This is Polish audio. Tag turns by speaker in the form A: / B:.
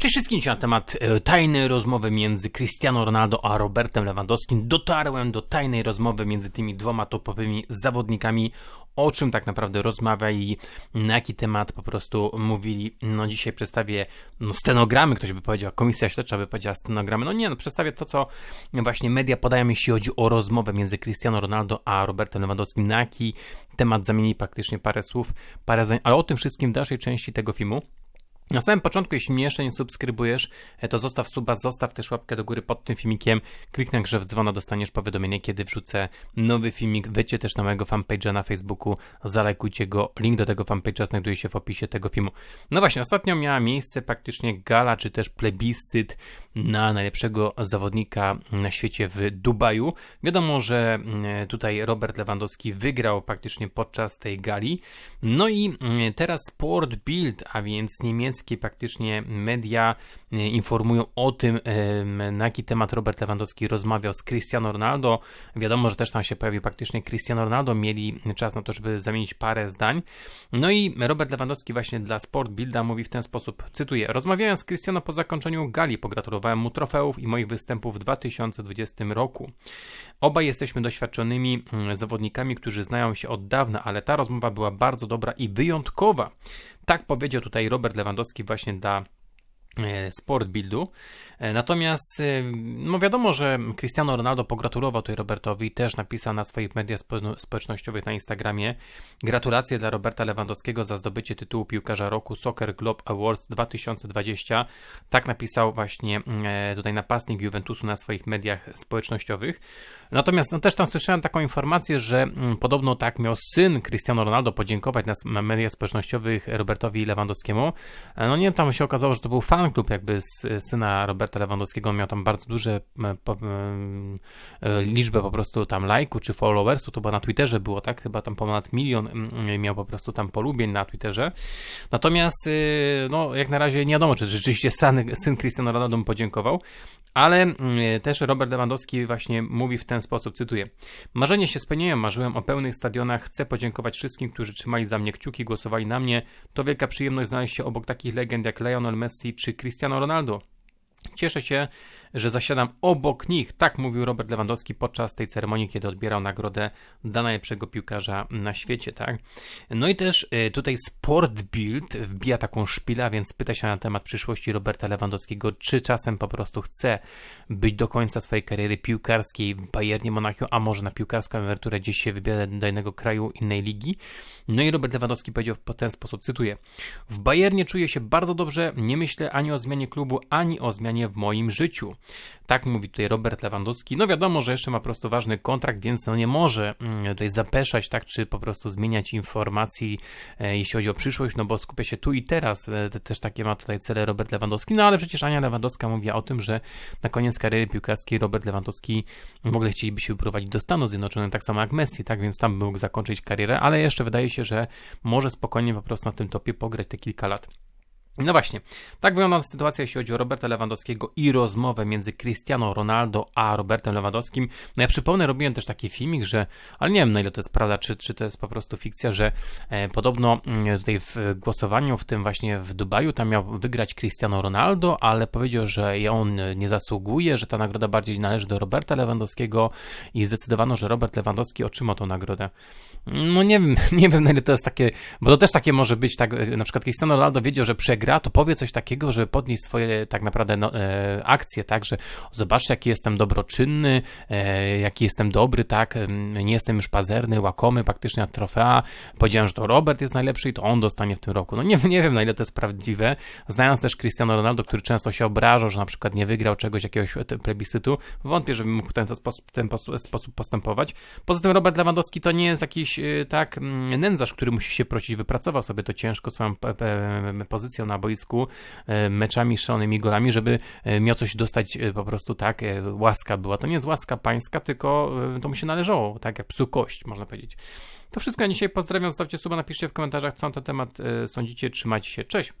A: Cześć wszystkim, na temat e, tajnej rozmowy między Cristiano Ronaldo a Robertem Lewandowskim. Dotarłem do tajnej rozmowy między tymi dwoma topowymi zawodnikami, o czym tak naprawdę rozmawiali, na jaki temat po prostu mówili. No dzisiaj przedstawię no, stenogramy, ktoś by powiedział, komisja śledcza by powiedziała stenogramy. No nie, no przedstawię to, co właśnie media podają, jeśli chodzi o rozmowę między Cristiano Ronaldo a Robertem Lewandowskim, na jaki temat zamienili praktycznie parę słów, parę zdań, ale o tym wszystkim w dalszej części tego filmu. Na samym początku, jeśli mnie jeszcze nie subskrybujesz, e, to zostaw suba, zostaw też łapkę do góry pod tym filmikiem, kliknij grzew dzwona, dostaniesz powiadomienie, kiedy wrzucę nowy filmik, wejdźcie też na mojego fanpage'a na Facebooku, zalajkujcie go, link do tego fanpage'a znajduje się w opisie tego filmu. No właśnie, ostatnio miała miejsce praktycznie gala, czy też plebiscyt na najlepszego zawodnika na świecie w Dubaju. Wiadomo, że mm, tutaj Robert Lewandowski wygrał praktycznie podczas tej gali. No i mm, teraz Sport Bild, a więc praktycznie media e, informują o tym, na jaki temat Robert Lewandowski rozmawiał z Cristiano Ronaldo. Wiadomo, że też tam się pojawił praktycznie Cristiano Ronaldo, mieli czas na to, żeby zamienić parę zdań. No i Robert Lewandowski właśnie dla Sport Bilda mówi w ten sposób, cytuję, rozmawiając z Cristiano po zakończeniu gali, pogratulowałem Gratulowałem mu trofeów i moich występów w 2020 roku. Obaj jesteśmy doświadczonymi mm, zawodnikami, którzy znają się od dawna, ale ta rozmowa była bardzo dobra i wyjątkowa. Tak powiedział tutaj Robert Lewandowski właśnie dla sport buildu. E, natomiast e, no wiadomo, że Cristiano Ronaldo pogratulował tutaj Robertowi, też napisał na swoich mediach społecznościowych na Instagramie gratulacje dla Roberta Lewandowskiego za zdobycie tytułu piłkarza roku Soccer Globe Awards 2020. Tak napisał właśnie tutaj napastnik Juventusu na swoich mediach społecznościowych. Natomiast no też tam słyszałem taką informację, że podobno tak miał syn Cristiano Ronaldo podziękować na mediach społecznościowych Robertowi Lewandowskiemu. No nie, tam się okazało, że to był fan fanklub jakby z syna Roberta Lewandowskiego, miał tam bardzo duże e, po, e, liczbę po prostu tam lajków czy followersów, to chyba na Twitterze było, tak? Chyba tam ponad milion miał po prostu tam polubień na Twitterze. Natomiast y, no jak na razie nie wiadomo, czy rzeczywiście syn, syn Cristiano Ronaldo mu podziękował, ale też Robert Lewandowski właśnie mówi w ten sposób, cytuję: Marzenie się spełniają, marzyłem o pełnych stadionach, chcę podziękować wszystkim, którzy trzymali za mnie kciuki, głosowali na mnie. To wielka przyjemność znaleźć się obok takich legend jak Lionel Messi czy Cristiano Ronaldo. Cieszę się, że zasiadam obok nich. Tak mówił Robert Lewandowski podczas tej ceremonii, kiedy odbierał nagrodę dla najlepszego piłkarza na świecie, tak? No i też y, tutaj Sport Build wbija taką szpilę, więc pyta się na temat przyszłości Roberta Lewandowskiego, czy czasem po prostu chce być do końca swojej kariery piłkarskiej w Bayernie Monachium, a może na piłkarską emeryturę gdzieś się wybiera do innego kraju, innej ligi. No i Robert Lewandowski powiedział w ten sposób, cytuję: W Bayernie czuję się bardzo dobrze, nie myślę ani o zmianie klubu, ani o zmianie w moim życiu. Tak mówi tutaj Robert Lewandowski. No wiadomo, że jeszcze ma po prostu ważny kontrakt, więc no nie może mm, tutaj zapeszać, tak, czy po prostu zmieniać informacji, e, jeśli chodzi o przyszłość, no bo skupia się tu i teraz. E, też takie ma tutaj cele Robert Lewandowski. No ale przecież Ania Lewandowska mówiła o tym, że na koniec kariery piłkarskiej Robert Lewandowski w ogóle chcieliby się wyprowadzić do Stanów Zjednoczonych, tak samo jak Messi, tak, więc tam mógł zakończyć karierę, ale jeszcze wydaje się, że może spokojnie po prostu na tym topie pograć te kilka lat. No właśnie, tak wygląda sytuacja, jeśli chodzi o Roberta Lewandowskiego i rozmowę między Cristiano Ronaldo a Robertem Lewandowskim. No ja przypomnę, robiłem też taki filmik, że, ale nie wiem na ile to jest prawda, czy, czy to jest po prostu fikcja, że e, podobno mm, tutaj w głosowaniu, w tym właśnie w Dubaju, tam miał wygrać Cristiano Ronaldo, ale powiedział, że on nie zasługuje, że ta nagroda bardziej należy do Roberta Lewandowskiego i zdecydowano, że Robert Lewandowski otrzyma tą nagrodę. No nie wiem, nie wiem na ile to jest takie, bo to też takie może być, tak, e, na przykład Cristiano Ronaldo wiedział, że przegra gra, to powie coś takiego, że podnieść swoje tak naprawdę no, e, akcje, tak, że jaki jestem dobroczynny, e, jaki jestem dobry, tak, nie jestem już pazerny, łakomy, praktycznie od trofea. Powiedziałem, że to Robert jest najlepszy i to on dostanie w tym roku. No nie, nie wiem, na ile to jest prawdziwe. Znając też Cristiano Ronaldo, który często się obrażał, że na przykład nie wygrał czegoś, jakiegoś plebiscytu, wątpię, żeby mógł w ten ten sposób postępować. Poza tym Robert Lewandowski to nie jest jakiś e, tak nędzarz, który musi się prosić, wypracował sobie to ciężko, swoją pozycję na boisku e, meczami, szalonymi golami, żeby e, miał coś dostać e, po prostu tak, łaska była. To nie jest łaska pańska, tylko to mu się należało, tak jak psu kość, można powiedzieć. To wszystko ja dzisiaj pozdrawiam, zostawcie suba, napiszcie w komentarzach, co na ten temat sądzicie, trzymajcie się, cześć!